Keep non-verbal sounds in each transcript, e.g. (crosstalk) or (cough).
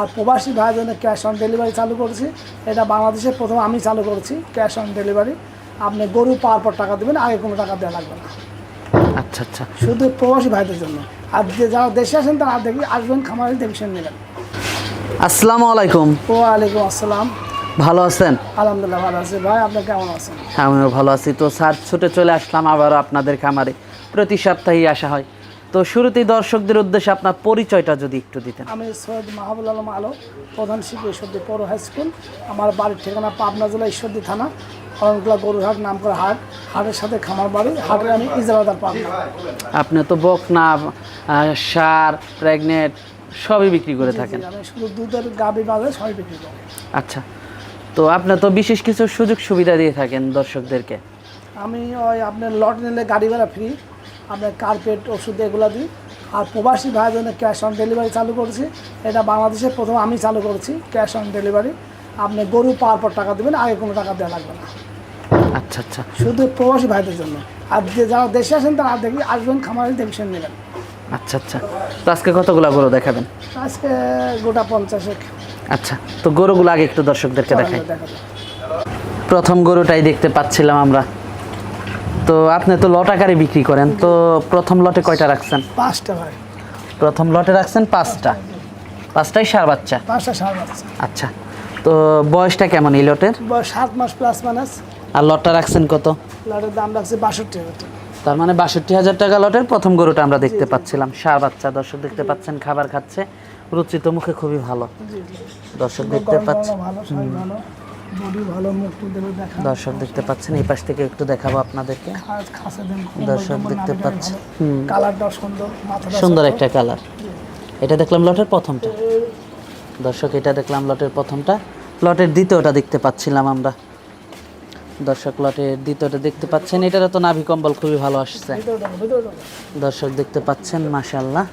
আর প্রবাসী ভাইয়ের জন্য ক্যাশ অন ডেলিভারি চালু করেছি। এটা বাংলাদেশে প্রথম আমি চালু করেছি ক্যাশ অন ডেলিভারি আপনি গরু পাওয়ার পর টাকা দেবেন আগে কোনো টাকা দেওয়া লাগবে না। আচ্ছা আচ্ছা। শুধু প্রবাসী ভাইদের জন্য। আর যে যারা দেশে আসেন তারা দেখি আসবেন খামারে দেখছেন নেবেন। আসসালামু আলাইকুম। ওয়ালাইকুম আসসালাম। ভালো আছেন? আলহামদুলিল্লাহ ভালো আছি। ভাই আপনি কেমন আছেন? আমিও ভালো আছি। তো স্যার ছুটে চলে আসলাম আবারও আপনাদের খামারে। প্রতি সপ্তাহেই আসা হয়। তো শুরুতেই দর্শকদের উদ্দেশ্যে আপনার পরিচয়টা যদি একটু দিতেন। আমি সৈয়দ মাহবুল আলম আলো প্রধান শিক্ষক ঈশ্বরদী পৌর হাই স্কুল। আমার বাড়ির ঠিকানা পাবনা জেলা ঈশ্বরদী থানা অরণকুলা গরুরহাট নাম করে হাট। হাটের সাথে খামার বাড়ি। হাটের আমি ইজারাদার পাবনা। আপনি তো বকনা সার প্রেগনেন্ট সবই বিক্রি করে থাকেন। আমি শুধু দুধের গাবি বাজে সবই বিক্রি করি। আচ্ছা তো আপনি তো বিশেষ কিছু সুযোগ সুবিধা দিয়ে থাকেন দর্শকদেরকে। আমি ওই আপনার লট নিলে গাড়ি ভাড়া ফ্রি। আপনার কার্পেট ওষুধ এগুলো দিই। আর প্রবাসী ভাইয়ের জন্য ক্যাশ অন ডেলিভারি চালু করেছি। এটা বাংলাদেশে প্রথম আমি চালু করেছি ক্যাশ অন ডেলিভারি আপনি গরু পাওয়ার পর টাকা দেবেন আগে কোনো টাকা দেওয়া লাগবে না। আচ্ছা আচ্ছা। শুধু প্রবাসী ভাইদের জন্য। আর যে যারা দেশে আসেন তারা দেখি আসবেন খামারে দেখছেন নেবেন। আচ্ছা আচ্ছা। তো আজকে কতগুলো গরু দেখাবেন? আজকে গোটা পঞ্চাশেক আচ্ছা তো গরুগুলো আগে একটু দর্শকদেরকে দেখাই। প্রথম গরুটাই দেখতে পাচ্ছিলাম আমরা। তো আপনি তো লট আকারে বিক্রি করেন তো প্রথম লটে কয়টা রাখছেন? পাঁচটা ভাই। প্রথম লটে রাখছেন পাঁচটা। পাঁচটাই সার বাচ্চা? পাঁচটা সার বাচ্চা। আচ্ছা তো বয়সটা কেমন এই লটের? বয়স সাত মাস প্লাস মাইনাস আর লটটা রাখছেন কত? লটের দাম রাখছে বাষট্টি তার মানে বাষট্টি হাজার টাকা লটের প্রথম গরুটা আমরা দেখতে পাচ্ছিলাম। সার বাচ্চা দর্শক দেখতে পাচ্ছেন খাবার খাচ্ছে। রুচি তো মুখে খুবই ভালো। দর্শক দেখতে পাচ্ছেন বডি ভালো মুখ দেখা। দর্শক দেখতে পাচ্ছেন এই পাশ থেকে একটু দেখাবো আপনাদেরকে। দর্শক দেখতে পাচ্ছেন। কালারটা সুন্দর সুন্দর একটা কালার। এটা দেখলাম লটের প্রথমটা। দর্শক এটা দেখলাম লটের প্রথমটা। লটের দ্বিতীয়টা দেখতে পাচ্ছিলাম আমরা। দর্শক লটের দ্বিতীয়টা দেখতে পাচ্ছেন। এটারও তো নাভি কম্বল খুবই ভালো আসছে। দর্শক দেখতে পাচ্ছেন মাশাল্লাহ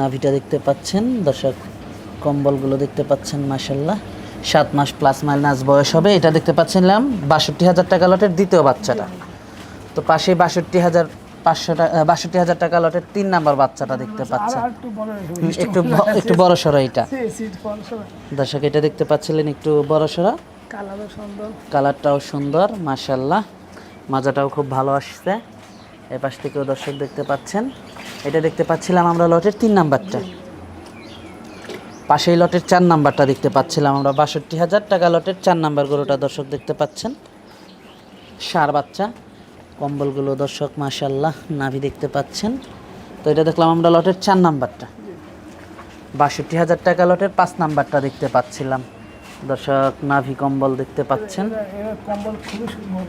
নাভিটা দেখতে পাচ্ছেন। দর্শক কম্বলগুলো দেখতে পাচ্ছেন মাশাল্লাহ সাত মাস প্লাস মাইনাস বয়স হবে এটা দেখতে পাচ্ছিলাম বাষট্টি হাজার টাকা লটের দ্বিতীয় বাচ্চাটা। তো পাশে বাষট্টি হাজার পাঁচশো টাকা বাষট্টি হাজার টাকা লটের তিন নাম্বার বাচ্চাটা দেখতে পাচ্ছেন। একটু (laughs) একটু বড় সড়ো এটা। দর্শক এটা দেখতে পাচ্ছিলেন একটু বড় সড়ো। কালারটাও সুন্দর মাশাল্লাহ মাজাটাও খুব ভালো আসছে। এ পাশ থেকেও দর্শক দেখতে পাচ্ছেন। এটা দেখতে পাচ্ছিলাম আমরা লটের তিন নাম্বারটা। পাশেই লটের চার নাম্বারটা দেখতে পাচ্ছিলাম আমরা। বাষট্টি হাজার টাকা লটের চার নাম্বার গরুটা দর্শক দেখতে পাচ্ছেন। সার বাচ্চা কম্বলগুলো দর্শক মাশাল্লাহ নাভি দেখতে পাচ্ছেন। তো এটা দেখলাম আমরা লটের চার নাম্বারটা। বাষট্টি হাজার টাকা লটের পাঁচ নাম্বারটা দেখতে পাচ্ছিলাম। দর্শক নাভি কম্বল দেখতে পাচ্ছেন। কম্বল খুবই সুন্দর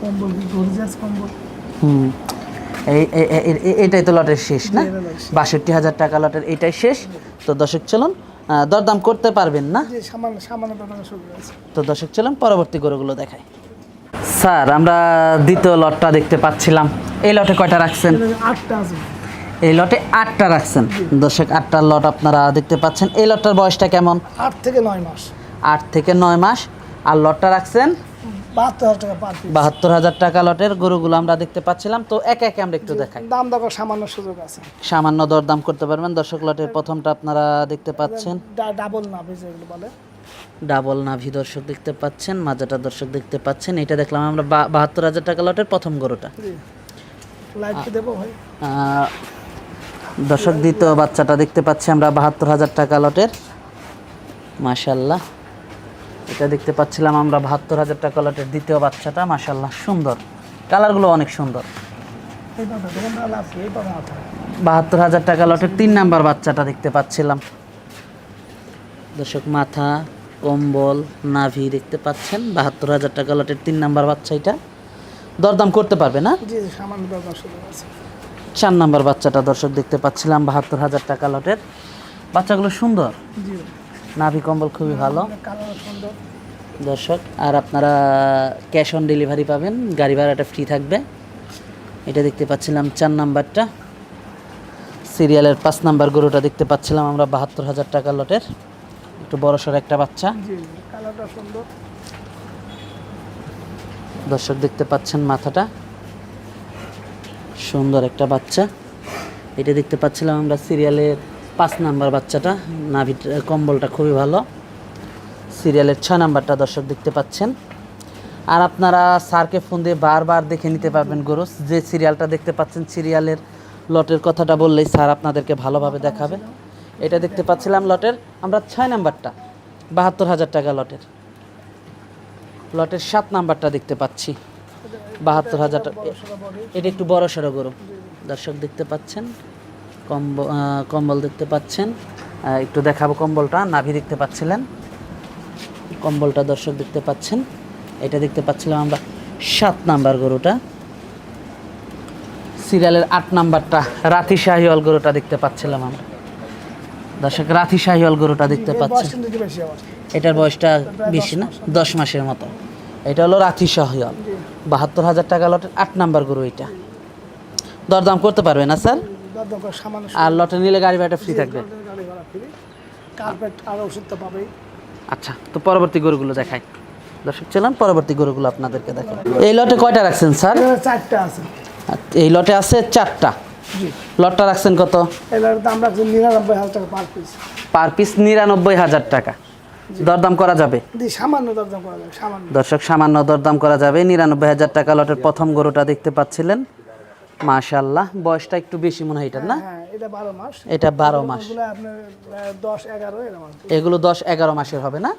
কম্বল কম্বল। হুম। এটাই তো লটের শেষ না? বাষট্টি হাজার টাকা লটের এটাই শেষ। তো দর্শক চলুন দরদাম করতে পারবেন না? তো দর্শক চলুন পরবর্তী গরুগুলো দেখাই। স্যার আমরা দ্বিতীয় লটটা দেখতে পাচ্ছিলাম। এই লটে কয়টা রাখছেন? আটটা এই লটে আটটা রাখছেন। দর্শক আটটার লট আপনারা দেখতে পাচ্ছেন। এই লটটার বয়সটা কেমন? আট থেকে নয় মাস। আট থেকে নয় মাস। আর লটটা রাখছেন? বাহাত্তর হাজার টাকা লটের গরুগুলো আমরা দেখতে পাচ্ছিলাম। তো একে একে আমরা একটু দেখাই। দাম দর সামান্য সুযোগ আছে। সামান্য করতে পারবেন। দর্শক লটের প্রথমটা আপনারা দেখতে পাচ্ছেন। ডাবল না বেশি বলে। ডাবল নাভি দর্শক দেখতে পাচ্ছেন মাজাটা দর্শক দেখতে পাচ্ছেন। এটা দেখলাম আমরা বাহাত্তর হাজার টাকা লটের প্রথম গরুটা। দর্শক দ্বিতীয় বাচ্চাটা দেখতে পাচ্ছি আমরা বাহাত্তর হাজার টাকা লটের। মাশাল্লাহ এটা দেখতে পাচ্ছিলাম আমরা বাহাত্তর হাজার টাকা লটের দ্বিতীয় বাচ্চাটা মাশাল্লাহ সুন্দর। কালারগুলো অনেক সুন্দর। বাহাত্তর হাজার টাকা লটের তিন নাম্বার বাচ্চাটা দেখতে পাচ্ছিলাম। দর্শক মাথা কম্বল নাভি দেখতে পাচ্ছেন বাহাত্তর হাজার টাকা লটের তিন নাম্বার বাচ্চা এটা। দরদাম করতে পারবে না? চার নাম্বার বাচ্চাটা দর্শক দেখতে পাচ্ছিলাম বাহাত্তর হাজার টাকা লটের বাচ্চাগুলো সুন্দর। নাভি কম্বল খুবই ভালো। দর্শক আর আপনারা ক্যাশ অন ডেলিভারি পাবেন গাড়ি ভাড়াটা ফ্রি থাকবে। এটা দেখতে পাচ্ছিলাম চার নাম্বারটা। সিরিয়ালের পাঁচ নাম্বার গরুটা দেখতে পাচ্ছিলাম আমরা বাহাত্তর হাজার টাকা লটের। একটু বড়সড় একটা বাচ্চা। দর্শক দেখতে পাচ্ছেন মাথাটা। সুন্দর একটা বাচ্চা। এটা দেখতে পাচ্ছিলাম আমরা সিরিয়ালের পাঁচ নাম্বার বাচ্চাটা নাভি কম্বলটা খুবই ভালো। সিরিয়ালের ছয় নাম্বারটা দর্শক দেখতে পাচ্ছেন। আর আপনারা স্যারকে ফোন দিয়ে বারবার দেখে নিতে পারবেন গরু। যে সিরিয়ালটা দেখতে পাচ্ছেন, সিরিয়ালের লটের কথাটা বললেই স্যার আপনাদেরকে ভালোভাবে দেখাবে। এটা দেখতে পাচ্ছিলাম লটের, আমরা ছয় নাম্বারটা, বাহাত্তর হাজার টাকা লটের। লটের সাত নাম্বারটা দেখতে পাচ্ছি। বাহাত্তর হাজার টাকা এটা একটু বড় সড়ো গরু। দর্শক দেখতে পাচ্ছেন। কম্বল কম্বল দেখতে পাচ্ছেন। একটু দেখাবো কম্বলটা। নাভি দেখতে পাচ্ছিলেন। কম্বলটা দর্শক দেখতে পাচ্ছেন। এটা দেখতে পাচ্ছিলাম আমরা সাত নাম্বার গরুটা। সিরিয়ালের আট নাম্বারটা রাথি শাহিওয়াল গরুটা দেখতে পাচ্ছিলাম আমরা। দর্শক রাথি শাহিওয়াল গরুটা দেখতে আবার। এটার বয়সটা বেশি না? দশ মাসের মতো। এটা হলো রাথি শাহিওয়াল। বাহাত্তর হাজার টাকা লটের আট নাম্বার গরু এটা। দরদাম করতে পারবে না স্যার? আর লটে নিলে গাড়ি ভাড়াটা ফ্রি থাকবে? গাড়ি ভাড়া ফ্রি কার্পেট আর ওষুধ তো পাবেই। আচ্ছা তো পরবর্তী গরুগুলো দেখাই। দর্শক চলাম পরবর্তী গরুগুলো আপনাদেরকে দেখাই। এই লটে কয়টা রাখছেন স্যার? চারটা আছে। আচ্ছা, এই লটে আছে চারটা? লটটা রাখছেন কত? এটার দাম রাখছে নিরানব্বই হাজার টাকা পার পিস পার পিস নিরানব্বই হাজার টাকা। দরদাম করা যাবে? সামান্য দরদাম করা যাবে দর্শক সামান্য দরদাম করা যাবে। নিরানব্বই হাজার টাকা লটের প্রথম গরুটা দেখতে পাচ্ছিলেন। মাশাল্লাহ বয়সটা একটু বেশি মনে হয় এটার না? হ্যাঁ এটা বারো মাস। এটা বারো মাস। এগুলো আপনার আহ, দশ এগারো এরকম আর কি। এগুলো দশ এগারো মাসের হবে না?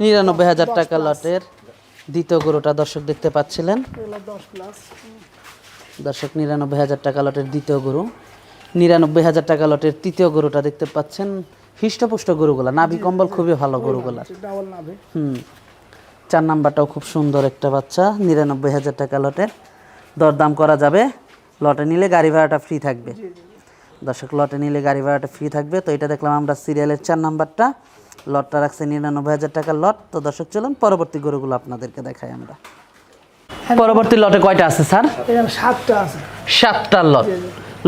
নিরানব্বই হাজার টাকা লটের দ্বিতীয় গরুটা দর্শক দেখতে পাচ্ছিলেন। দর্শক নিরানব্বই হাজার টাকা লটের দ্বিতীয় গরু। নিরানব্বই হাজার টাকা লটের তৃতীয় গরুটা দেখতে পাচ্ছেন। হৃষ্টপুষ্ট গরুগুলা নাভি কম্বল খুবই ভালো নাভে। হুম। চার নাম্বারটাও খুব সুন্দর একটা বাচ্চা নিরানব্বই হাজার টাকা লটের। দরদাম করা যাবে। লটে নিলে গাড়ি ভাড়াটা ফ্রি থাকবে। দর্শক লটে নিলে গাড়ি ভাড়াটা ফ্রি থাকবে। তো এটা দেখলাম আমরা সিরিয়ালের চার নাম্বারটা। লটটা রাখছে নিরানব্বই হাজার টাকার লট। তো দর্শক চলুন পরবর্তী গরুগুলো আপনাদেরকে দেখাই আমরা। পরবর্তী লটে কয়টা আছে স্যার? সাতটা আছে। সাতটার লট।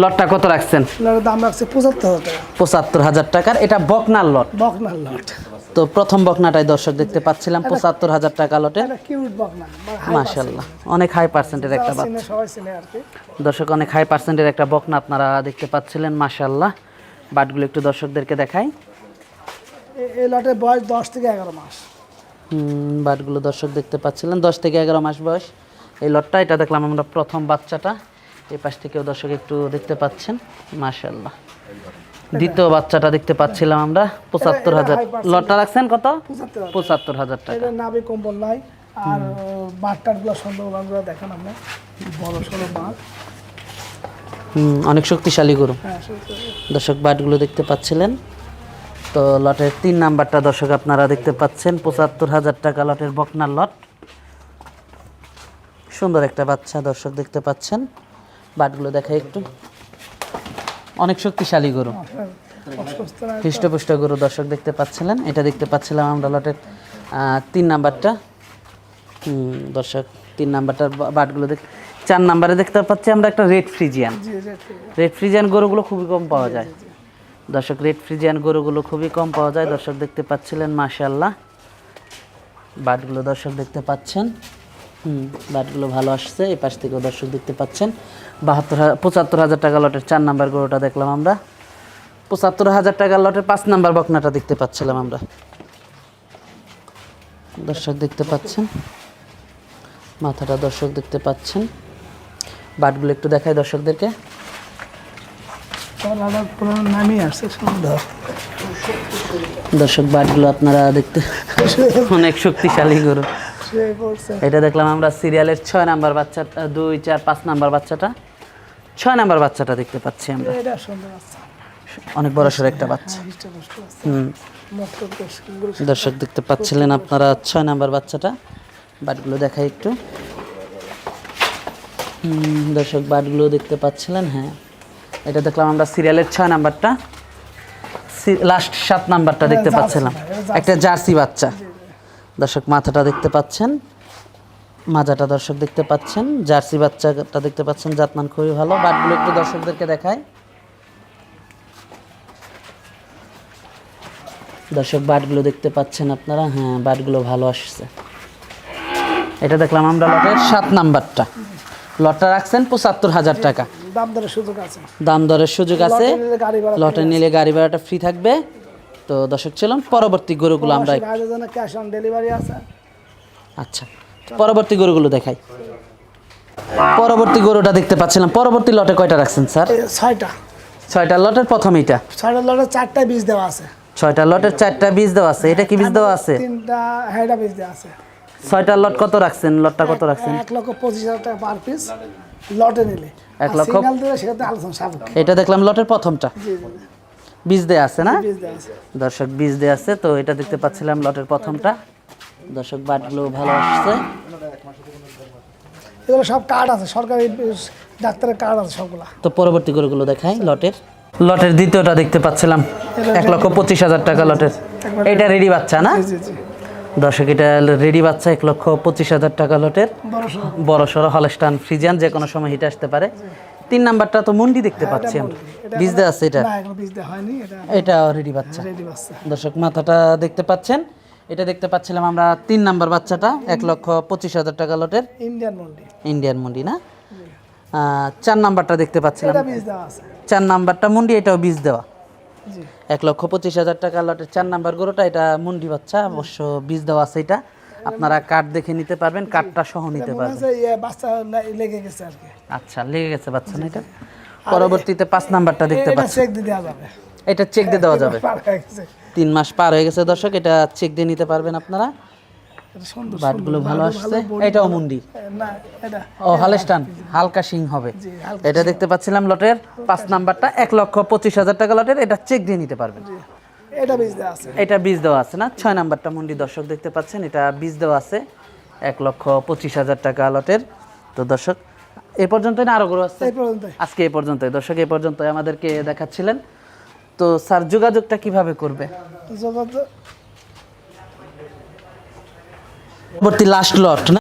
লটটা কত রাখছেন? এগুলোর দাম রাখছে পঁচাত্তর হাজার টাকা। পঁচাত্তর হাজার টাকার। এটা বকনার লট। বকনার লট। তো প্রথম বকনাটাই দর্শক দেখতে পাচ্ছিলাম পঁচাত্তর হাজার টাকা লটে। মাশাল্লাহ অনেক হাই পার্সেন্টের একটা বাচ্চা। দর্শক অনেক হাই পার্সেন্টের একটা বকনা আপনারা দেখতে পাচ্ছিলেন মাশাল্লাহ বাটগুলো একটু দর্শকদেরকে দেখাই। এই লটের বয়স দশ থেকে এগারো মাস। হুম, বাটগুলো দর্শক দেখতে পাচ্ছিলেন দশ থেকে এগারো মাস বয়স। এই লটটা এটা দেখলাম আমরা প্রথম বাচ্চাটা। এই পাশ থেকেও দর্শক একটু দেখতে পাচ্ছেন মাশাল্লাহ দ্বিতীয় বাচ্চাটা দেখতে পাচ্ছিলাম আমরা পঁচাত্তর হাজার। লটটা রাখছেন কত? পঁচাত্তর হাজার। টাকা। নাভি কম্বল নাই আর বাটটারগুলো দেখেন বড় সড়ো অনেক শক্তিশালী গরু। হ্যাঁ। দর্শক বাটগুলো দেখতে পাচ্ছিলেন। তো লটের তিন নাম্বারটা দর্শক আপনারা দেখতে পাচ্ছেন পঁচাত্তর হাজার টাকা লটের বকনার লট। সুন্দর একটা বাচ্চা দর্শক দেখতে পাচ্ছেন। বাটগুলো দেখাই একটু। অনেক শক্তিশালী গরু। হৃষ্টপুষ্ট গরু দর্শক দেখতে পাচ্ছিলেন। এটা দেখতে পাচ্ছিলাম আমরা লটের তিন নাম্বারটা। দর্শক তিন নাম্বারটার বাটগুলো দেখ চার নাম্বারে দেখতে পাচ্ছি আমরা একটা রেড ফ্রিজিয়ান। Red Friesian. গরুগুলো খুবই কম পাওয়া যায়। দর্শক রেড ফ্রিজিয়ান গরুগুলো খুবই কম পাওয়া যায়। দর্শক দেখতে পাচ্ছিলেন মাশাল্লাহ বাটগুলো দর্শক দেখতে পাচ্ছেন। হুম বাটগুলো ভালো আসছে। এই পাশ থেকেও দর্শক দেখতে পাচ্ছেন। বাহাত্তর পঁচাত্তর হাজার টাকা লটের চার নাম্বার গরুটা দেখলাম আমরা। পঁচাত্তর হাজার টাকা লটের পাঁচ নাম্বার বকনাটা দেখতে পাচ্ছিলাম আমরা। দর্শক দেখতে পাচ্ছেন? মাথাটা দর্শক দেখতে পাচ্ছেন? বাটগুলো একটু দেখাই দর্শকদেরকে। দর্শক বাটগুলো আপনারা দেখতে অনেক শক্তিশালী গরু। এটা দেখলাম আমরা সিরিয়ালের ছয় নাম্বার বাচ্চা দুই চার পাঁচ নাম্বার বাচ্চাটা। ছয় নাম্বার বাচ্চাটা দেখতে পাচ্ছি আমরা। এটা সুন্দর আছে অনেক বড় সড়ো একটা বাচ্চা। হুম। দর্শক দেখতে পাচ্ছিলেন আপনারা ছয় নাম্বার বাচ্চাটা। বাটগুলো দেখাই একটু। হুম, দর্শক বাটগুলো দেখতে পাচ্ছিলেন হ্যাঁ। এটা দেখলাম আমরা সিরিয়ালের ছয় নাম্বারটা। লাস্ট সাত নাম্বারটা দেখতে পাচ্ছিলাম। একটা জার্সি বাচ্চা। দর্শক মাথাটা দেখতে পাচ্ছেন। মাজাটা দর্শক দেখতে পাচ্ছেন জার্সি বাচ্চাটা দেখতে পাচ্ছেন জাতমান খুবই ভালো। বাটগুলো একটু দর্শকদেরকে দেখায়। দর্শক বাটগুলো দেখতে পাচ্ছেন আপনারা? হ্যাঁ বাটগুলো ভালো আসছে। এটা দেখলাম আমরা লটের সাত নাম্বারটা। লটটা রাখছেন পঁচাত্তর হাজার টাকা। দাম দরের সুযোগ আছে। দাম দরের সুযোগ আছে। লটে নিলে গাড়ি ভাড়াটা ফ্রি থাকবে। তো দর্শক ছিলাম পরবর্তী গরুগুলো আমরা প্রবাসী ভাইদের জন্য ক্যাশ অন ডেলিভারি আছে। আচ্ছা। পরবর্তী গরুগুলো দেখাই। পরবর্তী গরুটা দেখতে পাচ্ছিলাম। পরবর্তী লটে কয়টা রাখছেন স্যার? ছয়টা। ছয়টা লটের প্রথম এইটা? ছয়টা লটে চারটা বীজ দেওয়া আছে। ছয়টা লটের চারটা বীজ দেওয়া আছে। এটা কি বীজ দেওয়া আছে? তিনটা হেডা বীজ দেওয়া আছে। ছয়টা লট কত রাখছেন? লটটা কত রাখছেন? এক লক্ষ পঁচিশ হাজার টাকা পার পিস লটে নিলে। এক লক্ষ- এটা দেখলাম লটের প্রথমটা। বীজ দেওয়া আছে না? বীজ দেওয়া আছে। দর্শক বীজ দেওয়া আছে তো এটা দেখতে পাচ্ছিলাম লটের প্রথমটা। দর্শক বাটগুলো ভালো আসছে। এগুলো সব কার্ড আছে সরকারি ডাক্তারের কার্ড আছে সবগুলা। তো পরবর্তী গরুগুলো দেখাই লটের। লটের দ্বিতীয়টা দেখতে পাচ্ছিলাম এক লক্ষ পঁচিশ হাজার টাকা লটের। এটা রেডি বাচ্চা না? দর্শক এটা রেডি বাচ্চা এক লক্ষ পঁচিশ হাজার টাকা লটের। বড় সড়ো। বড় সড়ো হলস্টান ফ্রিজিয়ান যে কোনো সময় হিট আসতে পারে। তিন নাম্বারটা তো মুন্ডি দেখতে পাচ্ছি আমরা। বীজ দেওয়া আছে এটা? না এখনও বীজ দেওয়া হয়নি এটা এটা রেডি রেডি বাচ্চা। দর্শক মাথাটা দেখতে পাচ্ছেন। এটা দেখতে পাচ্ছিলাম আমরা তিন নাম্বার বাচ্চাটা এক লক্ষ পঁচিশ হাজার টাকা লটের ইন্ডিয়ান মন্ডি। ইন্ডিয়ান মুন্ডি না? চার নাম্বারটা দেখতে পাচ্ছিলাম। চার নাম্বারটা মুন্ডি এটাও বীজ দেওয়া। এক লক্ষ পঁচিশ হাজার টাকা লটের চার নাম্বার গরুটা এটা মুন্ডি বাচ্চা অবশ্য বীজ দেওয়া আছে এটা। আপনারা কার্ড দেখে নিতে পারবেন কার্ডটা সহ নিতে পারবেন। ইয়ে বাচ্চা লেগে গেছে আর কি। আচ্ছা লেগে গেছে বাচ্চা না এটা? পরবর্তীতে পাঁচ নাম্বারটা দেখতে এটা এটা চেক দিয়ে দেওয়া যাবে। তিন মাস পার হয়ে গেছে দর্শক এটা চেক দিয়ে নিতে পারবেন আপনারা। বাটগুলো ভালো আসছে। এটাও মুন্ডি না এটা ও হালেস্টান। হালকা সিং হবে। এটা দেখতে পাচ্ছিলাম লটের। পাঁচ নাম্বারটা এক লক্ষ পঁচিশ হাজার টাকা লটের। এটা চেক দিয়ে নিতে পারবেন। এটা বীজ দেওয়া আছে। এটা বীজ দেওয়া আছে না? ছয় নাম্বারটা মুন্ডি দর্শক দেখতে পাচ্ছেন এটা বীজ দেওয়া আছে। এক লক্ষ পঁচিশ হাজার টাকা লটের। তো দর্শক এ পর্যন্তই না? আরও গরু আছে? এই আজকে এ পর্যন্তই। দর্শক এ পর্যন্তই আমাদেরকে দেখাচ্ছিলেন। তো স্যার যোগাযোগটা কীভাবে করবে? পরবর্তী লাস্ট লট না?